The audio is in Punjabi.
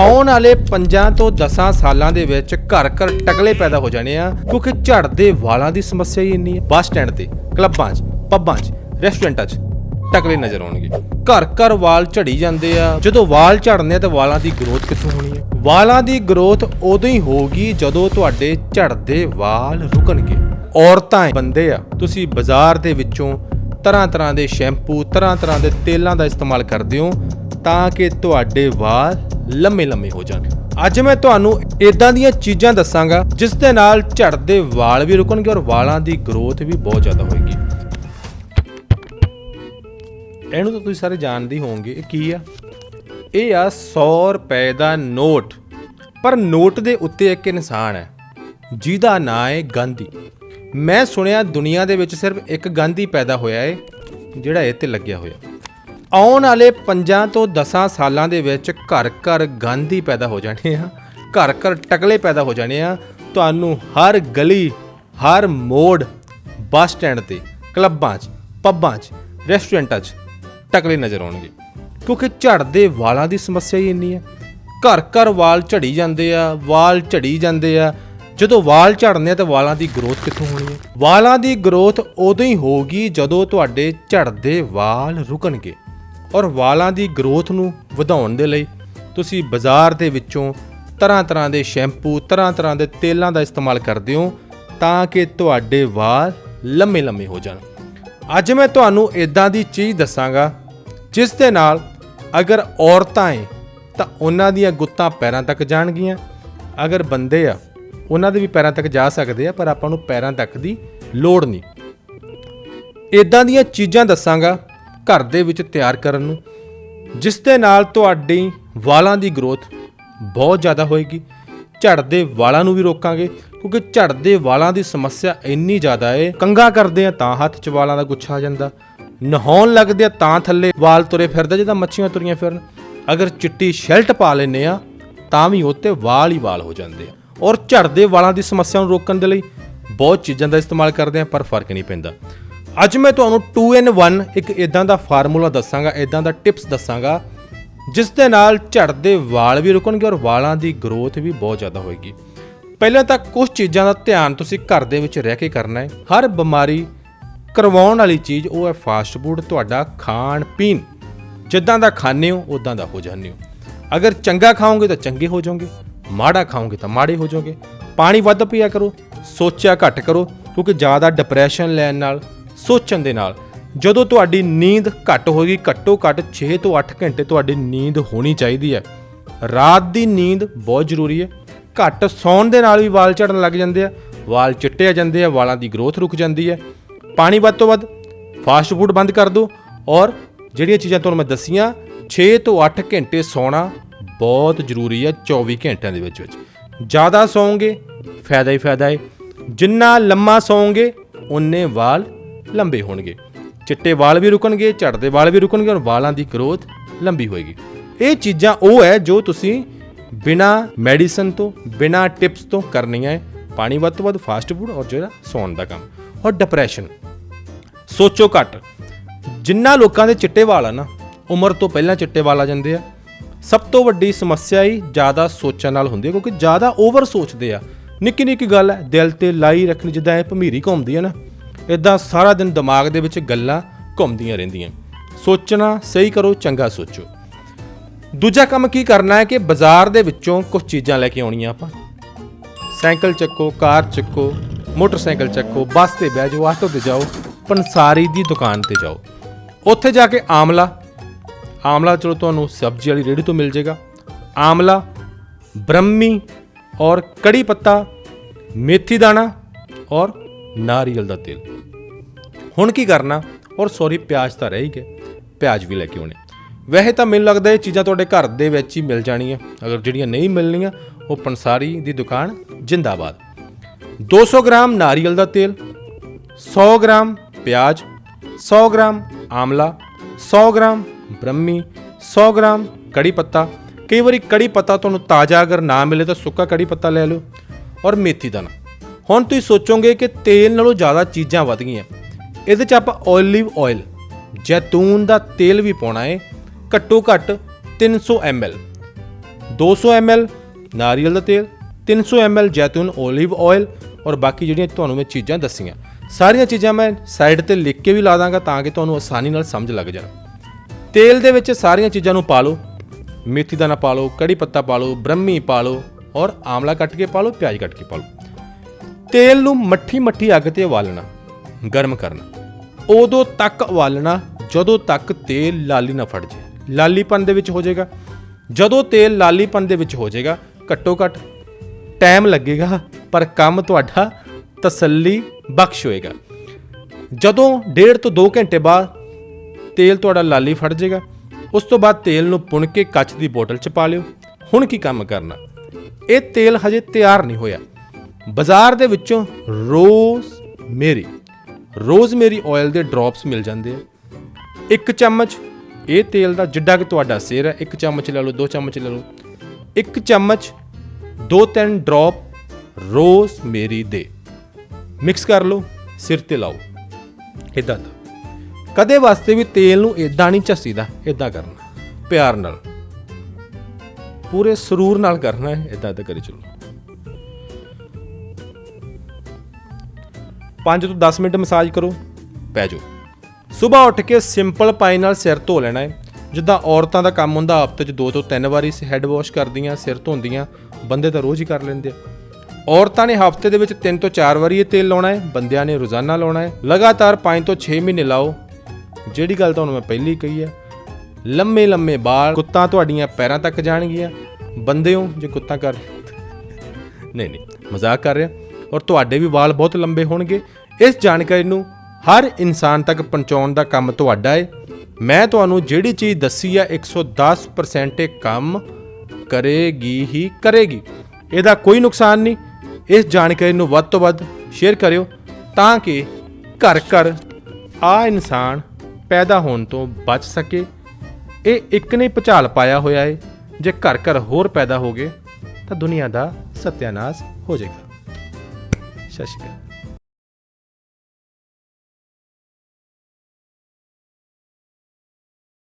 ਆਉਣ ਵਾਲੇ 5 ਤੋਂ 10 ਸਾਲਾਂ ਦੇ ਵਿੱਚ ਘਰ ਘਰ ਟਕਲੇ ਪੈਦਾ ਹੋ ਜਾਣੇ ਆ, ਕਿਉਂਕਿ ਝੜਦੇ ਵਾਲਾਂ ਦੀ ਸਮੱਸਿਆ ਹੀ ਇੰਨੀ ਹੈ। ਬੱਸ ਸਟੈਂਡ ਤੇ, ਕਲੱਬਾਂ 'ਚ, ਪੱਬਾਂ 'ਚ, ਰੈਸਟੋਰੈਂਟਾਂ 'ਚ ਟਕਲੇ ਨਜ਼ਰ ਆਉਣਗੇ। ਘਰ ਘਰ ਵਾਲ ਝੜੀ ਜਾਂਦੇ ਆ। ਜਦੋਂ ਵਾਲ ਝੜਨੇ ਆ ਤਾਂ ਵਾਲਾਂ ਦੀ ਗਰੋਥ ਕਿੱਥੋਂ ਹੋਣੀ ਹੈ? ਵਾਲਾਂ ਦੀ ਗਰੋਥ ਉਦੋਂ ਹੀ ਹੋਊਗੀ ਜਦੋਂ ਤੁਹਾਡੇ ਝੜਦੇ ਵਾਲ ਰੁਕਣਗੇ। ਔਰਤਾਂ ਬੰਦੇ ਆ। ਤੁਸੀਂ ਬਾਜ਼ਾਰ ਦੇ ਵਿੱਚੋਂ ਤਰ੍ਹਾਂ ਤਰ੍ਹਾਂ ਦੇ ਸ਼ੈਂਪੂ ਤਰ੍ਹਾਂ ਤਰ੍ਹਾਂ ਦੇ ਤੇਲਾਂ ਦਾ ਇਸਤੇਮਾਲ ਕਰਦੇ ਹੋ ਤਾਂ ਕਿ ਤੁਹਾਡੇ ਵਾਲ ਲੰਮੇ ਲੰਮੇ ਹੋ ਜਾਣ। ਅੱਜ ਮੈਂ ਤੁਹਾਨੂੰ ਇਦਾਂ ਦੀਆਂ ਚੀਜ਼ਾਂ ਦੱਸਾਂਗਾ, ਜਿਸ ਦੇ ਨਾਲ ਝੜਦੇ ਵਾਲ ਵੀ ਰੁਕਣਗੇ ਔਰ ਵਾਲਾਂ ਦੀ ਗਰੋਥ ਵੀ ਬਹੁਤ ਜ਼ਿਆਦਾ ਹੋਏਗੀ। ਇਹਨੂੰ ਤਾਂ ਤੁਸੀਂ ਸਾਰੇ ਜਾਣਦੇ ਹੀ ਹੋਵੋਗੇ, ਇਹ ਕੀ ਆ? ਇਹ ਆ 100 ਰੁਪਏ ਦਾ ਨੋਟ। ਪਰ ਨੋਟ ਦੇ ਉੱਤੇ ਇੱਕ ਇਨਸਾਨ ਹੈ, ਜਿਹਦਾ ਨਾਂ ਹੈ ਗਾਂਧੀ। ਮੈਂ ਸੁਣਿਆ ਦੁਨੀਆ ਦੇ ਵਿੱਚ ਸਿਰਫ ਇੱਕ ਗਾਂਧੀ ਪੈਦਾ ਹੋਇਆ ਹੈ ਜਿਹੜਾ ਇਹ ਤੇ ਲੱਗਿਆ ਹੋਇਆ। ਆਉਣ ਵਾਲੇ 5 ਤੋਂ 10 ਸਾਲਾਂ ਦੇ ਵਿੱਚ ਘਰ ਘਰ ਗਾਂਧੀ ਪੈਦਾ ਹੋ ਜਾਣੇ ਆ, ਘਰ ਘਰ ਟਕਲੇ ਪੈਦਾ ਹੋ ਜਾਣੇ ਆ। ਤੁਹਾਨੂੰ ਹਰ ਗਲੀ, ਹਰ ਮੋੜ, ਬੱਸ ਸਟੈਂਡ ਤੇ, ਕਲੱਬਾਂ 'ਚ, ਪੱਬਾਂ 'ਚ, ਰੈਸਟੋਰੈਂਟਾਂ 'ਚ ਟਕਲੇ ਨਜ਼ਰ ਆਉਣਗੇ। ਕਿਉਂਕਿ ਝੜਦੇ ਵਾਲਾਂ ਦੀ ਸਮੱਸਿਆ ਹੀ ਇੰਨੀ ਹੈ ਘਰ ਘਰ ਵਾਲ ਝੜੀ ਜਾਂਦੇ ਆ, ਵਾਲ ਝੜੀ ਜਾਂਦੇ ਆ। ਜਦੋਂ ਵਾਲ ਝੜਨੇ ਆ ਤਾਂ ਵਾਲਾਂ ਦੀ ਗਰੋਥ ਕਿੱਥੋਂ ਹੋਣੀ ਹੈ ਵਾਲਾਂ ਦੀ ਗਰੋਥ ਉਦੋਂ ਹੀ ਹੋਊਗੀ ਜਦੋਂ ਤੁਹਾਡੇ ਝੜਦੇ ਵਾਲ ਰੁਕਣਗੇ। ਔਰ ਵਾਲਾਂ ਦੀ ਗਰੋਥ ਨੂੰ ਵਧਾਉਣ ਦੇ ਲਈ ਤੁਸੀਂ ਬਾਜ਼ਾਰ ਦੇ ਵਿੱਚੋਂ ਤਰ੍ਹਾਂ ਤਰ੍ਹਾਂ ਦੇ ਸ਼ੈਂਪੂ, ਤਰ੍ਹਾਂ ਤਰ੍ਹਾਂ ਦੇ ਤੇਲਾਂ ਦਾ ਇਸਤੇਮਾਲ ਕਰਦੇ ਹੋ ਤਾਂ ਕਿ ਤੁਹਾਡੇ ਵਾਲ ਲੰਮੇ ਲੰਮੇ ਹੋ ਜਾਣ। ਅੱਜ ਮੈਂ ਤੁਹਾਨੂੰ ਇਦਾਂ ਦੀ ਚੀਜ਼ ਦੱਸਾਂਗਾ, ਜਿਸ ਦੇ ਨਾਲ ਅਗਰ ਔਰਤਾਂ ਏ, ਤਾਂ ਉਹਨਾਂ ਦੀਆਂ ਗੁੱਤਾਂ ਪੈਰਾਂ ਤੱਕ ਜਾਣਗੀਆਂ। ਅਗਰ ਬੰਦੇ ਆ, ਉਹਨਾਂ ਦੇ ਵੀ ਪੈਰਾਂ ਤੱਕ ਜਾ ਸਕਦੇ ਆ, ਪਰ ਆਪਾਂ ਨੂੰ ਪੈਰਾਂ ਤੱਕ ਦੀ ਲੋੜ ਨਹੀਂ। ਇਦਾਂ ਦੀਆਂ ਚੀਜ਼ਾਂ ਦੱਸਾਂਗਾ ਘਰ ਦੇ ਵਿੱਚ ਤਿਆਰ ਕਰਨ ਨੂੰ, ਜਿਸ ਦੇ ਨਾਲ ਤੁਹਾਡੀ ਵਾਲਾਂ ਦੀ ਗਰੋਥ ਬਹੁਤ ਜ਼ਿਆਦਾ ਹੋਏਗੀ। ਝੜਦੇ ਵਾਲਾਂ ਨੂੰ ਵੀ ਰੋਕਾਂਗੇ, ਕਿਉਂਕਿ ਝੜਦੇ ਵਾਲਾਂ ਦੀ ਸਮੱਸਿਆ ਇੰਨੀ ਜ਼ਿਆਦਾ ਏ ਕੰਗਾ ਕਰਦੇ ਆ ਤਾਂ ਹੱਥ 'ਚ ਵਾਲਾਂ ਦਾ ਗੁੱਛਾ ਆ ਜਾਂਦਾ। ਨਹਾਉਣ ਲੱਗਦੇ ਆ ਤਾਂ ਥੱਲੇ ਵਾਲ ਤੁਰੇ ਫਿਰਦੇ ਜਿੱਦਾਂ ਮੱਛੀਆਂ ਤੁਰੀਆਂ ਫਿਰਨ। ਅਗਰ ਚਿੱਟੀ ਸ਼ਰਟ ਪਾ ਲੈਨੇ ਆ, ਤਾਂ ਵੀ ਉੱਤੇ ਵਾਲ ਹੀ ਵਾਲ ਹੋ ਜਾਂਦੇ ਆ। ਔਰ ਝੜਦੇ ਵਾਲਾਂ ਦੀ ਸਮੱਸਿਆ ਨੂੰ ਰੋਕਣ ਦੇ ਲਈ ਬਹੁਤ ਚੀਜ਼ਾਂ ਦਾ ਇਸਤੇਮਾਲ ਕਰਦੇ ਆ, ਪਰ ਫ਼ਰਕ ਨਹੀਂ ਪੈਂਦਾ। ਅੱਜ ਮੈਂ ਤੁਹਾਨੂੰ 2 in 1 ਇੱਕ ਇਦਾਂ ਦਾ ਫਾਰਮੂਲਾ ਦੱਸਾਂਗਾ ਇਦਾਂ ਦਾ ਟਿਪਸ ਦੱਸਾਂਗਾ, ਜਿਸ ਦੇ ਨਾਲ ਝੜਦੇ ਵਾਲ ਵੀ ਰੁਕਣਗੇ ਔਰ ਵਾਲਾਂ ਦੀ ਗਰੋਥ ਵੀ ਬਹੁਤ ਜ਼ਿਆਦਾ ਹੋਏਗੀ। ਪਹਿਲਾਂ ਤਾਂ ਕੁਝ ਚੀਜ਼ਾਂ ਦਾ ਧਿਆਨ ਤੁਸੀਂ ਘਰ ਦੇ ਵਿੱਚ ਰਹਿ ਕੇ ਕਰਨਾ ਹੈ। ਹਰ ਬਿਮਾਰੀ ਕਰਵਾਉਣ ਵਾਲੀ ਚੀਜ਼ ਉਹ ਹੈ ਫਾਸਟ ਫੂਡ ਤੁਹਾਡਾ ਖਾਣ ਪੀਣ। ਜਿੱਦਾਂ ਦਾ ਖਾਣੇ ਹੋ ਉਦਾਂ ਦਾ ਹੋ ਜਾਂਦੇ ਹੋ। ਅਗਰ ਚੰਗਾ ਖਾਓਗੇ ਤਾਂ ਚੰਗੇ ਹੋ ਜਾਓਗੇ, ਮਾੜਾ ਖਾਓਗੇ ਤਾਂ ਮਾੜੇ ਹੋ ਜਾਓਗੇ। ਪਾਣੀ ਵੱਧ ਪੀਆ ਕਰੋ, ਸੋਚਿਆ ਘੱਟ ਕਰੋ, ਕਿਉਂਕਿ ਜ਼ਿਆਦਾ ਡਿਪਰੈਸ਼ਨ ਲੈਣ ਨਾਲ ਸੋਚਣ ਦੇ ਨਾਲ, ਜਦੋਂ ਤੁਹਾਡੀ ਨੀਂਦ ਘੱਟ ਹੋਏਗੀ, ਘੱਟੋ ਘੱਟ 6 ਤੋਂ 8 ਘੰਟੇ ਤੁਹਾਡੀ ਨੀਂਦ ਹੋਣੀ ਚਾਹੀਦੀ ਹੈ। ਰਾਤ ਦੀ ਨੀਂਦ ਬਹੁਤ ਜ਼ਰੂਰੀ ਹੈ। ਘੱਟ ਸੌਣ ਦੇ ਨਾਲ ਵੀ ਵਾਲ ਝੜਨ ਲੱਗ ਜਾਂਦੇ ਆ, ਵਾਲ ਚਿੱਟੇ ਆ ਜਾਂਦੇ ਆ, ਵਾਲਾਂ ਦੀ ਗਰੋਥ ਰੁਕ ਜਾਂਦੀ ਹੈ। ਪਾਣੀ ਵੱਧ ਤੋਂ ਵੱਧ, ਫਾਸਟ ਫੂਡ ਬੰਦ ਕਰ ਦਿਓ ਔਰ ਜਿਹੜੀਆਂ ਚੀਜ਼ਾਂ ਤੁਹਾਨੂੰ ਮੈਂ ਦੱਸੀਆਂ 6 ਤੋਂ 8 ਘੰਟੇ ਸੌਣਾ ਬਹੁਤ ਜ਼ਰੂਰੀ ਹੈ 24 ਘੰਟਿਆਂ ਦੇ ਵਿੱਚ ਵਿੱਚ। ਜ਼ਿਆਦਾ ਸੌਂਗੇ, ਫਾਇਦਾ ਹੀ ਫਾਇਦਾ ਹੈ। ਜਿੰਨਾ ਲੰਮਾ ਸੌਂਗੇ ਉਨੇ ਵਾਲ ਲੰਬੇ ਹੋਣਗੇ। ਚਿੱਟੇ ਵਾਲ ਵੀ ਰੁਕਣਗੇ, ਝੜਦੇ ਵਾਲ ਵੀ ਰੁਕਣਗੇ ਔਰ ਵਾਲਾਂ ਦੀ ਗਰੋਥ ਲੰਬੀ ਹੋਏਗੀ। ਇਹ ਚੀਜ਼ਾਂ ਉਹ ਹੈ ਜੋ ਤੁਸੀਂ ਬਿਨਾ ਮੈਡੀਸਨ ਤੋਂ, ਬਿਨਾ ਟਿਪਸ ਤੋਂ ਕਰਨੀਆਂ ਹੈ। ਪਾਣੀ ਵੱਧ ਤੋਂ ਵੱਧ ਫਾਸਟ ਫੂਡ ਔਰ ਜਿਹੜਾ ਸੌਣ ਦਾ ਕੰਮ। ਔਰ ਡਿਪਰੈਸ਼ਨ ਸੋਚੋ ਘੱਟ। ਜਿੰਨਾ ਲੋਕਾਂ ਦੇ ਚਿੱਟੇ ਵਾਲ ਆ ਨਾ, ਉਮਰ ਤੋਂ ਪਹਿਲਾਂ ਚਿੱਟੇ ਵਾਲ ਆ ਜਾਂਦੇ ਆ। ਸਭ ਤੋਂ ਵੱਡੀ ਸਮੱਸਿਆ ਹੀ ਜ਼ਿਆਦਾ ਸੋਚਣ ਨਾਲ ਹੁੰਦੀ ਹੈ, ਕਿਉਂਕਿ ਜ਼ਿਆਦਾ ਓਵਰ ਸੋਚਦੇ ਆ। ਨਿੱਕੀ ਨਿੱਕੀ ਗੱਲ ਹੈ, ਦਿਲ ਤੇ ਲਾਈ ਰੱਖਣੀ, ਜਿੱਦਾਂ ਇਹ ਭਮੀਰੀ ਘੁੰਮਦੀ ਹੈ ਨਾ। ਇਦਾਂ ਸਾਰਾ ਦਿਨ ਦਿਮਾਗ ਦੇ ਵਿੱਚ ਗੱਲਾਂ ਘੁੰਮਦੀਆਂ ਰਹਿੰਦੀਆਂ। ਸੋਚਣਾ ਸਹੀ ਕਰੋ, ਚੰਗਾ ਸੋਚੋ। ਦੂਜਾ ਕੰਮ ਕੀ ਕਰਨਾ ਹੈ ਕਿ ਬਾਜ਼ਾਰ ਦੇ ਵਿੱਚੋਂ ਕੁਝ ਚੀਜ਼ਾਂ ਲੈ ਕੇ ਆਉਣੀਆਂ ਆਪਾਂ। ਸਾਈਕਲ ਚੱਕੋ, ਕਾਰ ਚੱਕੋ, ਮੋਟਰਸਾਈਕਲ ਚੱਕੋ, ਬੱਸ ਤੇ ਬਹਿ ਜਾਓ, ਆਟੋ ਤੇ ਜਾਓ, ਪੰਸਾਰੀ ਦੀ ਦੁਕਾਨ ਤੇ ਜਾਓ। ਉੱਥੇ ਜਾ ਕੇ ਆਮਲਾ। ਆਮਲਾ ਚਲੋ ਤੁਹਾਨੂੰ ਸਬਜ਼ੀ ਵਾਲੀ ਰੇੜੀ ਤੋਂ ਮਿਲ ਜਾਏਗਾ ਆਮਲਾ, ਬ੍ਰਹਮੀ ਔਰ ਕੜੀ ਪੱਤਾ, ਮੇਥੀ ਦਾਣਾ ਔਰ ਨਾਰੀਅਲ ਦਾ ਤੇਲ। ਹੁਣ ਕੀ ਕਰਨਾ? ਔਰ ਸੌਰੀ ਪਿਆਜ਼ ਤਾਂ ਰਹਿ ਹੀ ਗਿਆ ਪਿਆਜ਼ ਵੀ ਲੈ ਕੇ ਆਉਣੇ। ਵੈਸੇ ਤਾਂ ਮੈਨੂੰ ਲੱਗਦਾ ਇਹ ਚੀਜ਼ਾਂ ਤੁਹਾਡੇ ਘਰ ਦੇ ਵਿੱਚ ਹੀ ਮਿਲ ਜਾਣੀਆਂ। ਅਗਰ ਜਿਹੜੀਆਂ ਨਹੀਂ ਮਿਲਣੀਆਂ, ਉਹ ਪੰਸਾਰੀ ਦੀ ਦੁਕਾਨ ਜਿੰਦਾਬਾਦ। 200 ਗ੍ਰਾਮ ਨਾਰੀਅਲ ਦਾ ਤੇਲ 100 ਗ੍ਰਾਮ ਪਿਆਜ਼ 100 ਗ੍ਰਾਮ ਆਮਲਾ 100 ਗ੍ਰਾਮ ਬ੍ਰਹਮੀ 100 ਗ੍ਰਾਮ ਕੜੀ ਪੱਤਾ। ਕਈ ਵਾਰੀ ਕੜੀ ਪੱਤਾ ਤੁਹਾਨੂੰ ਤਾਜ਼ਾ ਅਗਰ ਨਾ ਮਿਲੇ ਤਾਂ ਸੁੱਕਾ ਕੜੀ ਪੱਤਾ ਲੈ ਲਓ। ਔਰ ਮੇਥੀ ਦਾਣਾ। ਹੁਣ ਤੁਸੀਂ ਸੋਚੋਗੇ ਕਿ ਤੇਲ ਨਾਲੋਂ ਜ਼ਿਆਦਾ ਚੀਜ਼ਾਂ ਵਧ ਗਈਆਂ। ਇਹਦੇ ਚ ਆਪਾਂ ਓਲੀਵ ਆਇਲ ਜੈਤੂਨ ਦਾ ਤੇਲ ਵੀ ਪਾਉਣਾ ਹੈ ਘੱਟੋ ਘੱਟ 300 ml 200 ml ਨਾਰੀਅਲ ਦਾ ਤੇਲ 300 ml ਜੈਤੂਨ 올ਿਵ ਆਇਲ ਔਰ ਬਾਕੀ ਜਿਹੜੀਆਂ ਤੁਹਾਨੂੰ ਮੈਂ ਚੀਜ਼ਾਂ ਦੱਸੀਆਂ। ਸਾਰੀਆਂ ਚੀਜ਼ਾਂ ਮੈਂ ਸਾਈਡ ਤੇ ਲਿਖ ਕੇ ਵੀ ਲਾ ਦਾਂਗਾ ਤਾਂ ਕਿ ਤੁਹਾਨੂੰ ਆਸਾਨੀ ਨਾਲ ਸਮਝ ਲੱਗ ਜਾਣ। ਤੇਲ ਦੇ ਵਿੱਚ ਸਾਰੀਆਂ ਚੀਜ਼ਾਂ ਨੂੰ ਪਾ ਲਓ, ਮੇਥੀ ਦਾਣਾ ਪਾ ਲਓ, ਕੜੀ ਪੱਤਾ ਪਾ ਲਓ, ਬ੍ਰਹਮੀ ਪਾ ਲਓ ਔਰ ਆਮਲਾ ਕੱਟ ਕੇ ਪਾ ਲਓ, ਪਿਆਜ਼ ਕੱਟ ਕੇ ਪਾ ਲਓ। ਤੇਲ ਨੂੰ ਮੱਠੀ ਮੱਠੀ ਅੱਗ ਤੇ ਉਬਾਲਣਾ। ਗਰਮ ਕਰਨਾ। ਉਦੋਂ ਤੱਕ ਉਬਾਲਣਾ, ਜਦੋਂ ਤੱਕ ਤੇਲ ਲਾਲੀ ਨਾ ਫੜ ਜੇ ਲਾਲੀਪਨ ਦੇ ਵਿੱਚ ਹੋ ਜਾਏਗਾ। ਜਦੋਂ ਤੇਲ ਲਾਲੀਪਨ ਦੇ ਵਿੱਚ ਹੋ ਜਾਏਗਾ, ਘੱਟੋ ਘੱਟ ਟਾਈਮ ਲੱਗੇਗਾ, ਪਰ ਕੰਮ ਤੁਹਾਡਾ ਤਸੱਲੀ ਬਖਸ਼ ਹੋਏਗਾ। ਜਦੋਂ ਡੇਢ ਤੋਂ 2 ਘੰਟੇ ਬਾਅਦ ਤੇਲ ਤੁਹਾਡਾ ਲਾਲੀ ਫੜ ਜਾਏਗਾ, ਉਸ ਤੋਂ ਬਾਅਦ ਤੇਲ ਨੂੰ ਪੁਣ ਕੇ ਕੱਚ ਦੀ ਬੋਤਲ 'ਚ ਪਾ ਲਿਓ। ਹੁਣ ਕੀ ਕੰਮ ਕਰਨਾ? ਇਹ ਤੇਲ ਹਜੇ ਤਿਆਰ ਨਹੀਂ ਹੋਇਆ। ਬਾਜ਼ਾਰ ਦੇ ਵਿੱਚੋਂ ਰੋਜ਼ ਮੇਰੀ ਰੋਜ਼ ਮੇਰੀ ਆਇਲ ਦੇ ਡ੍ਰੌਪਸ ਮਿਲ ਜਾਂਦੇ ਆ। ਇੱਕ ਚਮਚ, ਇਹ ਤੇਲ ਦਾ ਜਿੱਡਾ ਕਿ ਤੁਹਾਡਾ ਸਿਰ ਹੈ, ਇੱਕ ਚਮਚ ਲੈ ਲਓ, ਦੋ ਚਮਚ ਲੈ ਲਓ। ਇੱਕ ਚਮਚ, ਦੋ ਤਿੰਨ ਡ੍ਰੌਪ ਰੋਜ਼ ਮੇਰੀ ਦੇ। ਮਿਕਸ ਕਰ ਲਓ, ਸਿਰ ਤੇ ਲਾਓ। ਇਦਾਂ ਦਾ। ਕਦੇ ਵਾਸਤੇ ਵੀ ਤੇਲ ਨੂੰ ਇਦਾਂ ਨਹੀਂ ਝੱਸੀਦਾ ਇਦਾਂ ਕਰਨਾ। ਪਿਆਰ ਨਾਲ। ਪੂਰੇ ਸਰੂਰ ਨਾਲ ਕਰਨਾ ਹੈ ਇਦਾਂ ਤਾਂ ਕਰੀ ਚਲੋ। 5 ਤੋਂ 10 ਮਿੰਟ ਮਸਾਜ ਕਰੋ। ਪੈ ਜਾਓ। ਸਵੇਰ ਉੱਠ ਕੇ ਸਿੰਪਲ ਪਾਣੀ ਨਾਲ ਸਿਰ ਧੋ ਲੈਣਾ ਹੈ। ਜਿੱਦਾਂ ਔਰਤਾਂ ਦਾ ਕੰਮ ਹੁੰਦਾ ਹਫ਼ਤੇ 'ਚ ਦੋ ਤੋਂ ਤਿੰਨ ਵਾਰੀ ਹੈਡ ਵਾਸ਼ ਕਰਦੀਆਂ ਸਿਰ ਧੋਂਦੀਆਂ ਬੰਦੇ ਤਾਂ ਰੋਜ਼ ਹੀ ਕਰ ਲੈਂਦੇ ਆ। ਔਰਤਾਂ ਨੇ ਹਫ਼ਤੇ ਦੇ ਵਿੱਚ 3 ਤੋਂ 4 ਵਾਰੀ ਇਹ ਤੇਲ ਲਾਉਣਾ ਹੈ ਬੰਦਿਆਂ ਨੇ ਰੋਜ਼ਾਨਾ ਲਾਉਣਾ ਹੈ। ਲਗਾਤਾਰ 5 ਤੋਂ 6 ਮਹੀਨੇ ਲਾਓ। ਜਿਹੜੀ ਗੱਲ ਤੁਹਾਨੂੰ ਮੈਂ ਪਹਿਲੀ ਕਹੀ ਹੈ ਲੰਮੇ ਲੰਮੇ ਬਾਲ ਕੁੱਤਾਂ ਤੁਹਾਡੀਆਂ ਪੈਰਾਂ ਤੱਕ ਜਾਣਗੀਆਂ। ਬੰਦੇ ਹੋ ਜੇ ਕੁੱਤਾ ਕਰ ਨਹੀਂ ਨਹੀਂ ਮਜ਼ਾਕ ਕਰ ਰਿਹਾ। ਔਰ ਤੁਹਾਡੇ ਵੀ ਵਾਲ ਬਹੁਤ ਲੰਬੇ ਹੋਣਗੇ। ਇਸ ਜਾਣਕਾਰੀ ਨੂੰ ਹਰ ਇਨਸਾਨ ਤੱਕ ਪਹੁੰਚਾਉਣ ਦਾ ਕੰਮ ਤੁਹਾਡਾ ਹੈ ਮੈਂ ਤੁਹਾਨੂੰ ਜਿਹੜੀ ਚੀਜ਼ ਦੱਸੀ ਹੈ 110% ਇਹ ਕੰਮ ਕਰੇਗੀ ਹੀ ਕਰੇਗੀ। ਇਹਦਾ ਕੋਈ ਨੁਕਸਾਨ ਨਹੀਂ। ਇਸ ਜਾਣਕਾਰੀ ਨੂੰ ਵੱਧ ਤੋਂ ਵੱਧ ਸ਼ੇਅਰ ਕਰਿਓ ਤਾਂ ਕਿ ਘਰ ਘਰ ਆ ਇਨਸਾਨ ਪੈਦਾ ਹੋਣ ਤੋਂ ਬਚ ਸਕੇ। ਇਹ ਇੱਕ ਨੇ ਭੁਚਾਲ ਪਾਇਆ ਹੋਇਆ ਹੈ ਜੇ ਘਰ ਘਰ ਹੋਰ ਪੈਦਾ ਹੋ ਗਏ ਤਾਂ ਦੁਨੀਆ ਦਾ ਸਤਿਆਨਾਸ਼ ਹੋ ਜਾਏਗਾ। 写真が。